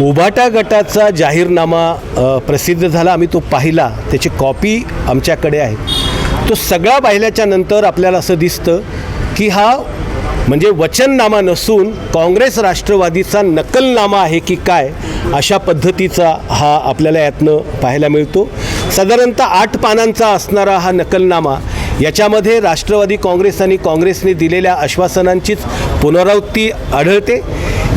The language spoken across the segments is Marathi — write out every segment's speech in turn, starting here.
उभाटा गटाचा जाहीरनामा प्रसिद्ध झाला. आम्ही तो पाहिला. त्याची कॉपी आमच्याकडे आहे. तो सगळा पाहिल्याच्या नंतर आपल्याला असं दिसतं की हा म्हणजे वचननामा नसून काँग्रेस राष्ट्रवादीचा नकलनामा आहे की काय अशा पद्धतीचा हा आपल्याला यातनं पाहायला मिळतो. साधारणतः आठ पानांचा असणारा हा नकलनामा याच्यामध्ये राष्ट्रवादी काँग्रेस आणि काँग्रेसने दिलेल्या आश्वासनांचीच पुनरावृत्ती आढळते.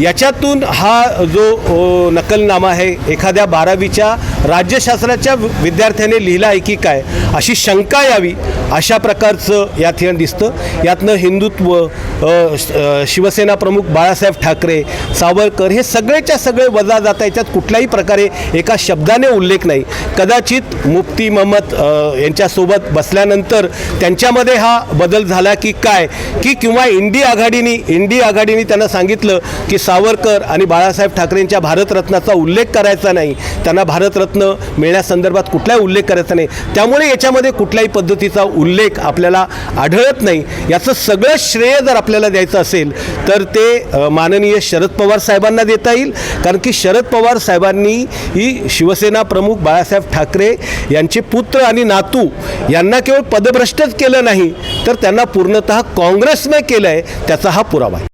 याच्यातून हा जो नकलनामा आहे एखाद्या बारावीच्या राज्यशास्त्राच्या विद्यार्थ्याने लिहिला आहे की काय अशी शंका यावी अशा प्रकारचं या ठिकाणी दिसतं. यातनं हिंदुत्व श- शिवसेना प्रमुख बाळासाहेब ठाकरे सावरकर हे सगळेच्या सगळे वजा जाता याच्यात कुठल्याही प्रकारे एका शब्दाने उल्लेख नाही. कदाचित मुफ्ती महम्मद यांच्यासोबत बसल्यानंतर त्यांच्यामध्ये हा बदल झाला की काय की किंवा इंडी आघाडीनी इंडी आघाडीने त्यांना सांगितलं की सावरकर आणि बाळासाहेब ठाकरेंच्या भारतरत्नाचा उल्लेख करायचा नाही त्यांना भारतरत्न मिळण्यासंदर्भात कुठलाही उल्लेख करायचा नाही. त्यामुळे याच्यामध्ये कुठल्याही पद्धतीचा उल्लेख आपल्याला आढळत नाही. याचं सगळं श्रेय जर आपल्याला द्यायचं असेल तर ते माननीय शरद पवार साहेबांना देता येईल. कारण की शरद पवार साहेबांनी ही शिवसेना प्रमुख बाळासाहेब ठाकरे यांचे पुत्र आणि नातू यांना केवळ पदभ्रष्टच केलं नाही तर त्यांना पूर्णतः काँग्रेसनं केलं आहे त्याचा हा पुरावा आहे.